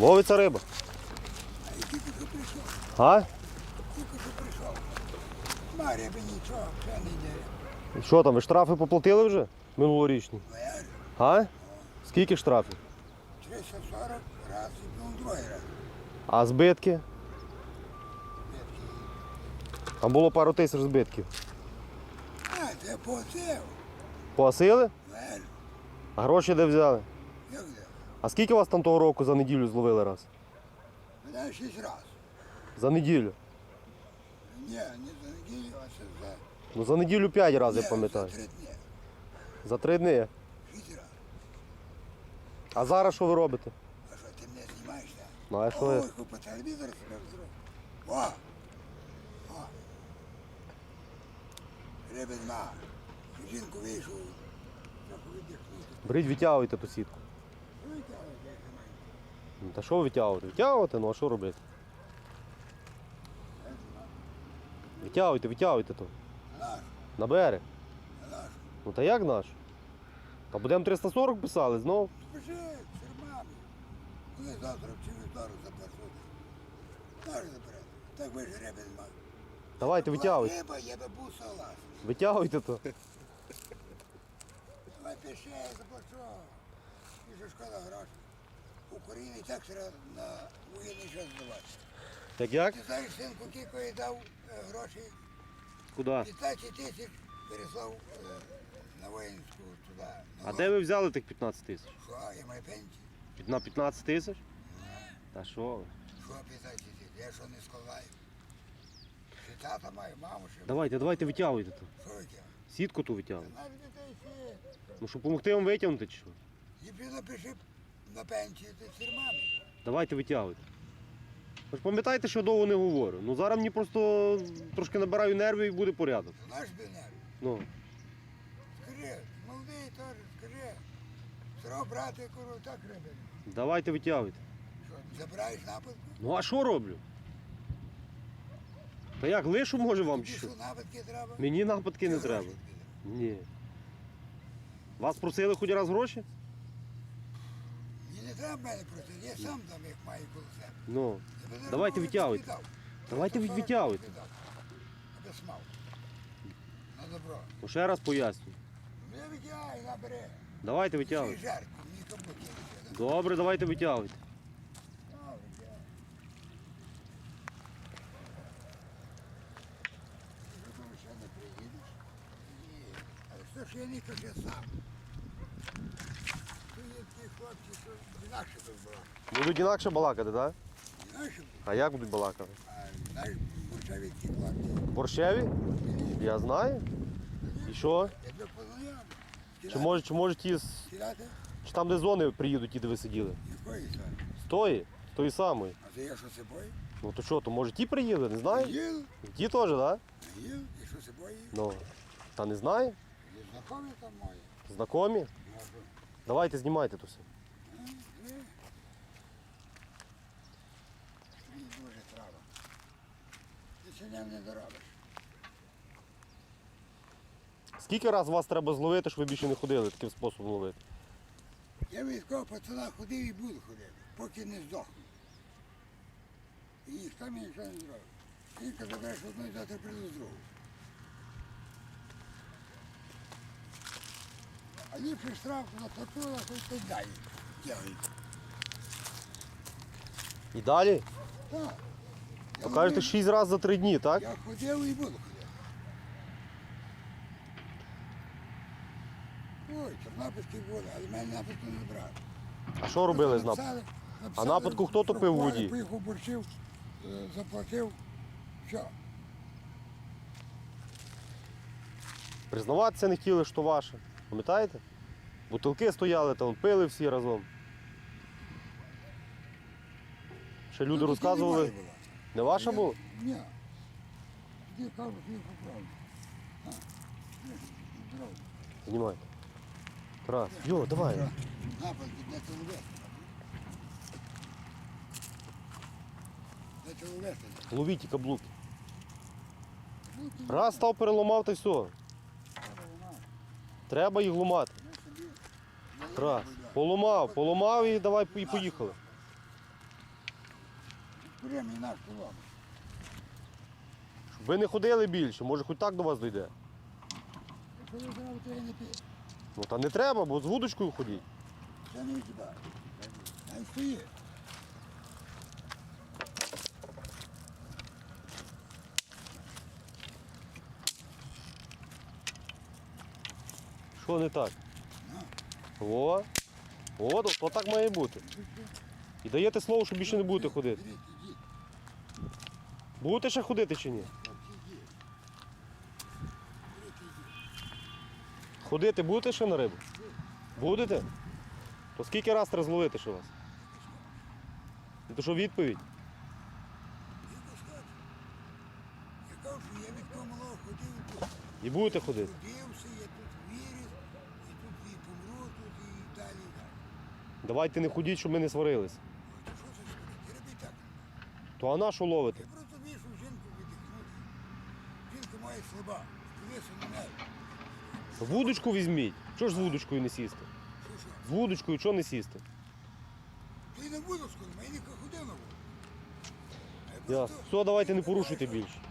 Ловиться риба. А? Тільки що прийшов. Нема риби нічого, вже не йде. Що там, ви штрафи поплатили вже? Минулорічні. Ну А? Скільки штрафів? 340 раз і ну, другий раз. А збитки? Бідки. Там було пару тисяч збитків. А, це поців. Погасили? Лель, А гроші де взяли? як де? А скільки вас там того року за неділю зловили раз? Мене шість раз. За неділю. Ні, не за неділю, а це за... Ну за неділю п'ять разів, я пам'ятаю. За три дні. За три дні. Шість раз. А зараз що ви робите? А що, ти мене знімаєш, так? Ну а що? Ой, по телевізору себе взрив. О! О! Риби. Жінку вийшов. Віддихнути. Витягуйте ту сітку. Ну, Та що витягувати? Витягувати, ну а що робити? Витягуйте, витягуйте то. На берег. Ну та як наш? Та будемо 340 писали знов. Спиши, сирмами. Коли завтра чи вівторок заплатили. Наш заберете. Так ви ж риби нема. Давайте витягуйте. Риба, я би був согласен. Витягуйте то. Давай пиши, заплачу. І що шкода грошей. Україні так треба на воєнний час здавати. Як як? Ти знаєш, синку, кілько дав е, гроші, Куди? 15 тисяч переслав е, на воїнську туди. А де ви взяли тих 15 тисяч? Що, я маю пенсію? На 15 тисяч? Та що ви? Що 15 тисяч? Я що не складаю? Ще тата маю, маму ще. Давайте, давайте витягуйте то. Що ви? Сітку ту витягуйте. Навіть дітей ще. Ну щоб допомогти вам витягнути чи що? І ти напиши на пенсію ти сірмами. Давайте витягуйте. Ви ж пам'ятаєте, що я довго не говорю. Ну зараз мені просто трошки набираю нервів і буде порядок. Знаєш бінер? Ну. Скажи, молодий теж, скажи. Срок брати куру, так риби. Давайте витягуйте. Що, забираєш нападку? Ну а що роблю? Та як лишу може вам чи Тобі що? що нападки треба? Мені нападки не треба. Ні. Вас просили хоч раз гроші? Мені не треба мене просити, я сам дам, як маю коло себе. Ну. Я би Давайте зараз витягуйте. віддав. Давайте Просто відтягуйте. 40 віддав. Аби смав. На добро. Ну ще раз поясню. Ну я витягаю, набери. Давайте Ще й витягуйте. жарко, мені каблуки не треба. Добре, давайте витягуйте. А, витягуй. Ти думаєш, що не приїдеш? Ні. Але що ж я не кажу сам? Є ті хлопці, що інакше тут було. Будуть інакше балакати, так? Інакше. А як будуть балакати? А знаєш, ті хлопці. Борщеві? Я знаю. І що? Я тебе познайомив. Чи може, чи може ті, з- Сідати? чи там де зони приїдуть, ті, де ви сиділи? Якої саме? З тої? З тої самої. А це я що собою? Ну то що, то може ті приїли, не знаю? Їв, Ті теж, так? Да? їв, і що собою? Ну. Та не знаю. І знакомі там мої. Знакомі. Давайте знімайте то все. Ні. Мені дуже треба. Ти сьогодні не доробиш. Скільки раз вас треба зловити, щоб ви більше не ходили таким способом ловити? Я військового пацана ходив і буду ходити, поки не здохну. І ніхто мені нічого не зробить. Тільки забереш одну і завтра прийду з другою. А ліпше штраф на татула, хоч ти дай. Тягай. І далі? Так. Я То кажете, ловив, 6 разів за 3 дні, так? Я ходив і буду ходити. Ой, Тернопільський були, але мене нападку не брали. А що робили з? Написали- А написали, нападку хто топив у воді? Поїхав борщив, е, заплатив. Все. Признаватися не хотіли, що ваше. Пам'ятаєте? Бутилки стояли, там пили всі разом. Ще люди Ну, розказували. тоді немає Не ваша була? Ні. Тоді кажуть, їх поправлю. А, ні. Знімайте. Тарас, йо, давай. Ти ловити? Де? Ловіть ті каблуки. Ну, ти Раз став переламав та й все. Треба їх ломати. Раз. налили, Поламав, поламав і давай і поїхали. наш. Щоб ви не ходили більше, може хоч так до вас п'ю. Ну та не треба, бо з вудочкою ходіть. Це не. Хай стоїть. Що не так? О, о, то, так має бути. І даєте слово, що більше не будете ходити. Будете ще ходити чи ні? Ходити будете ще на рибу? Будете? То скільки раз треба зловити ще вас? Ну, То що відповідь? Я кажу, я від малого ходив. І будете ходити? Ходився, я тут виріс, і тут і помру, тут і далі, і далі. Давайте не ходіть, щоб ми не сварились. То? Робіть так. А на що ловите? Я просто вийшов жінку віддихнути. Жінка моя слаба. Дивися на неї. Вудочку візьміть. Чого ж з вудочкою не сісти? Що що? З вудочкою чого не сісти? Ти не скоро, мені ходив на воду. Ясно. Все, давайте не порушуйте більше. Я